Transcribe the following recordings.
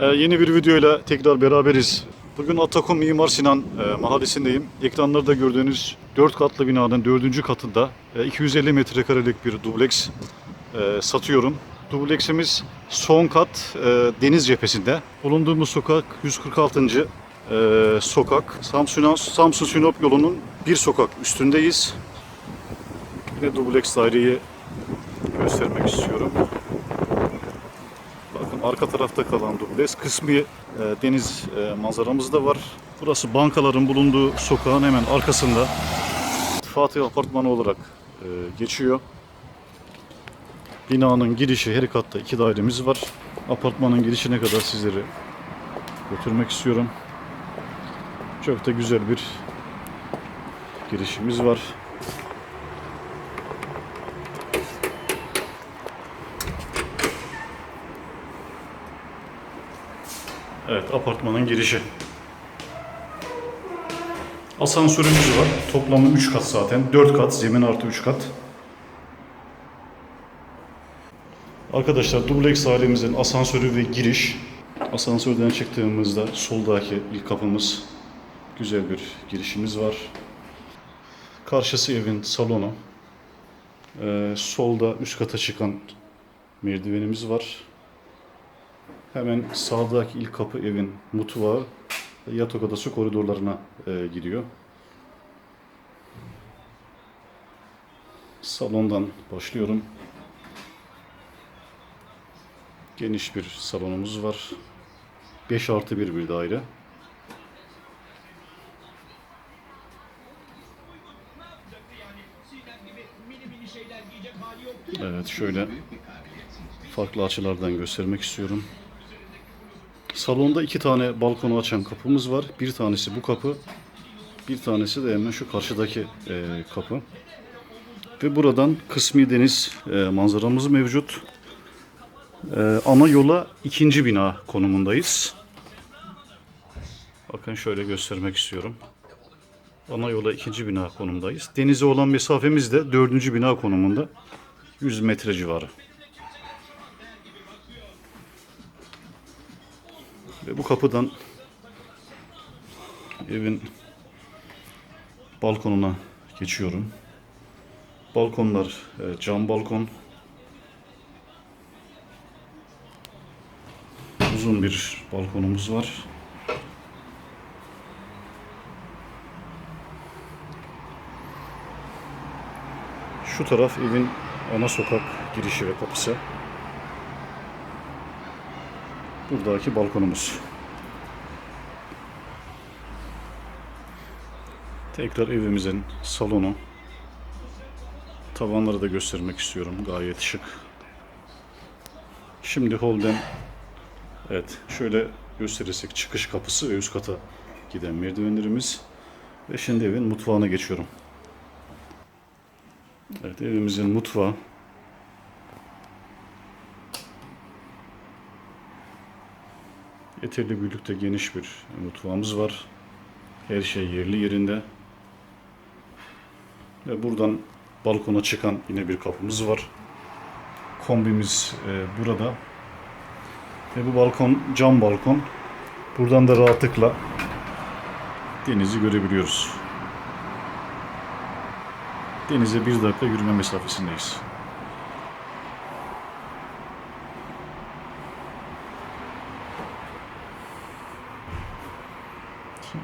Ee, yeni bir videoyla tekrar beraberiz. Bugün Atakum Mimar Sinan e, mahallesindeyim. Ekranlarda gördüğünüz 4 katlı binanın 4. katında e, 250 metrekarelik bir dubleks e, satıyorum. Dubleksimiz son kat e, deniz cephesinde. Bulunduğumuz sokak 146. e, sokak. Samsun, Samsun Sinop yolunun bir sokak üstündeyiz. Yine dubleks daireyi göstermek istiyorum. Arka tarafta kalan dubleks kısmi e, deniz e, manzaramız da var. Burası bankaların bulunduğu sokağın hemen arkasında. Fatih Apartmanı olarak e, geçiyor. Binanın girişi her katta iki dairemiz var. Apartmanın girişine kadar sizleri götürmek istiyorum. Çok da güzel bir girişimiz var. Evet, apartmanın girişi. Asansörümüz var. Toplamı 3 kat zaten. 4 kat, zemin artı 3 kat. Arkadaşlar dubleks ailemizin asansörü ve giriş. Asansörden çıktığımızda soldaki ilk kapımız güzel bir girişimiz var. Karşısı evin salonu. Ee, solda üst kata çıkan merdivenimiz var. Hemen sağdaki ilk kapı evin mutfağı yatak odası koridorlarına e, gidiyor. Salondan başlıyorum. Geniş bir salonumuz var. 5 artı 1 bir daire. Evet şöyle farklı açılardan göstermek istiyorum. Salonda iki tane balkonu açan kapımız var. Bir tanesi bu kapı. Bir tanesi de hemen şu karşıdaki e, kapı. Ve buradan kısmi deniz e, manzaramız mevcut. E, ana yola ikinci bina konumundayız. Bakın şöyle göstermek istiyorum. Ana yola ikinci bina konumundayız. Denize olan mesafemiz de dördüncü bina konumunda. 100 metre civarı. Ve bu kapıdan evin balkonuna geçiyorum. Balkonlar e, cam balkon. Uzun bir balkonumuz var. Şu taraf evin ana sokak girişi ve kapısı. Buradaki balkonumuz. Tekrar evimizin salonu. Tavanları da göstermek istiyorum. Gayet şık. Şimdi holden evet şöyle gösterirsek çıkış kapısı ve üst kata giden merdivenlerimiz. Ve şimdi evin mutfağına geçiyorum. Evet evimizin mutfağı. Yeterli büyüklükte geniş bir mutfağımız var. Her şey yerli yerinde. Ve buradan balkona çıkan yine bir kapımız var. Kombimiz e, burada. Ve bu balkon cam balkon. Buradan da rahatlıkla denizi görebiliyoruz. Denize bir dakika yürüme mesafesindeyiz.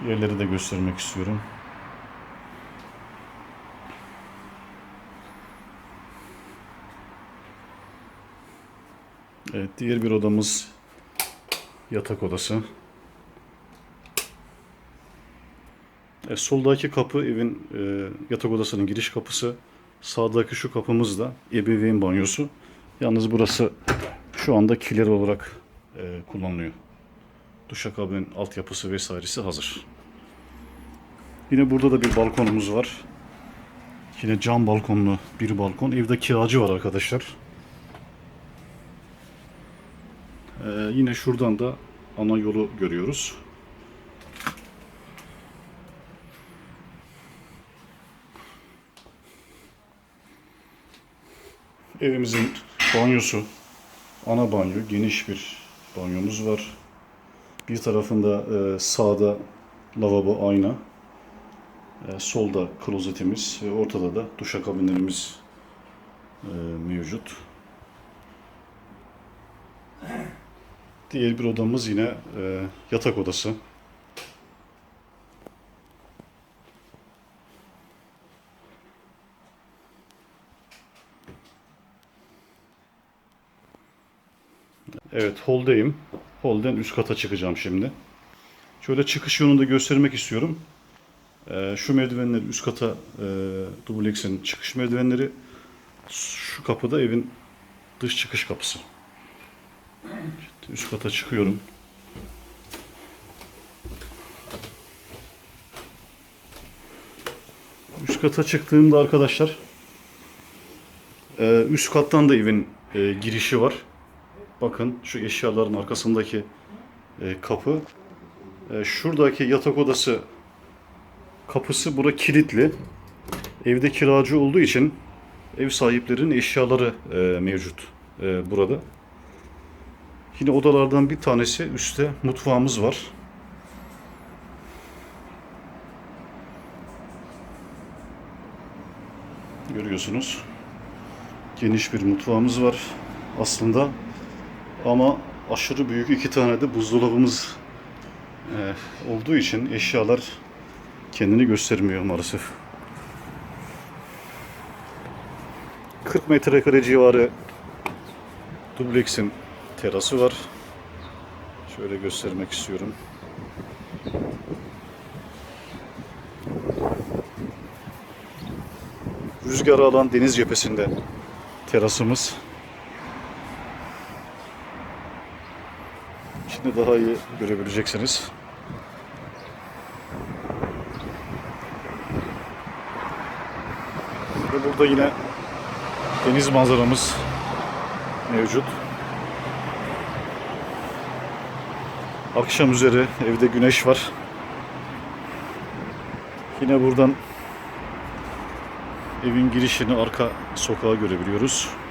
Yerleri de göstermek istiyorum. Evet, diğer bir odamız yatak odası. E, soldaki kapı evin e, yatak odasının giriş kapısı. Sağdaki şu kapımız da ebeveyn banyosu. Yalnız burası şu anda kiler olarak e, kullanılıyor. Duşakabin altyapısı vesairesi hazır. Yine burada da bir balkonumuz var. Yine cam balkonlu bir balkon. Evde kiracı var arkadaşlar. Ee, yine şuradan da ana yolu görüyoruz. Evimizin banyosu, ana banyo, geniş bir banyomuz var. Bir tarafında e, sağda lavabo ayna. E, solda klozetimiz ve ortada da duşakabinlerimiz e, mevcut. Diğer bir odamız yine e, yatak odası. Evet, holdeyim. Holden üst kata çıkacağım şimdi. Şöyle çıkış yolunu da göstermek istiyorum. Ee, şu merdivenler üst kata e, dubleksin çıkış merdivenleri. Şu kapıda evin dış çıkış kapısı. İşte üst kata çıkıyorum. Üst kata çıktığımda arkadaşlar e, üst kattan da evin e, girişi var. Bakın şu eşyaların arkasındaki e, kapı. E, şuradaki yatak odası kapısı bura kilitli. Evde kiracı olduğu için ev sahiplerinin eşyaları e, mevcut e, burada. Yine odalardan bir tanesi üstte mutfağımız var. Görüyorsunuz. Geniş bir mutfağımız var aslında. Ama aşırı büyük iki tane de buzdolabımız e, olduğu için eşyalar kendini göstermiyor maalesef. 40 metrekare civarı dubleksin terası var. Şöyle göstermek istiyorum. Rüzgarı alan deniz cephesinde terasımız. Şimdi daha iyi görebileceksiniz. Ve burada yine deniz manzaramız mevcut. Akşam üzeri evde güneş var. Yine buradan evin girişini arka sokağa görebiliyoruz.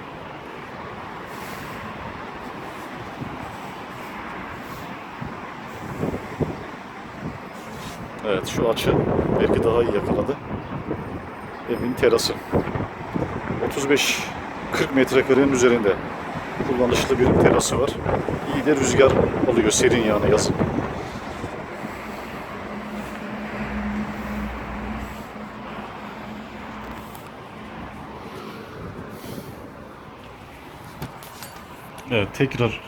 Evet şu açı belki daha iyi yakaladı. Evin terası. 35-40 metrekarenin üzerinde kullanışlı bir terası var. İyi de rüzgar alıyor serin yani yazın. Evet tekrar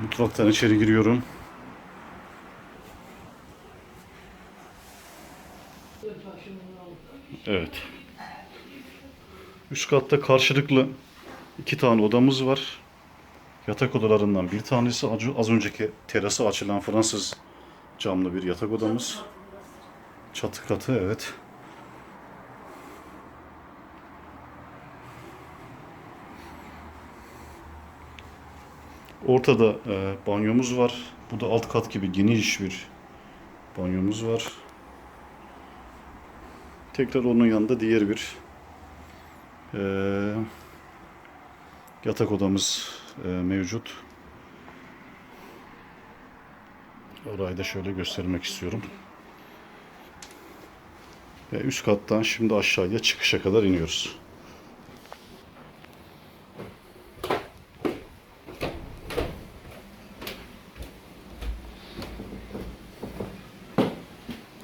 mutfaktan içeri giriyorum. Evet. Üst katta karşılıklı iki tane odamız var. Yatak odalarından bir tanesi az- önceki terası açılan Fransız camlı bir yatak odamız. Çatı katı evet. Ortada e, banyomuz var. Bu da alt kat gibi geniş bir banyomuz var. Tekrar onun yanında diğer bir eee, yatak odamız eee, mevcut. Orayı da şöyle göstermek istiyorum. Ve üst kattan şimdi aşağıya çıkışa kadar iniyoruz.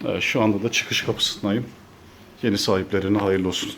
Evet, şu anda da çıkış kapısındayım. Yeni sahiplerine hayırlı olsun.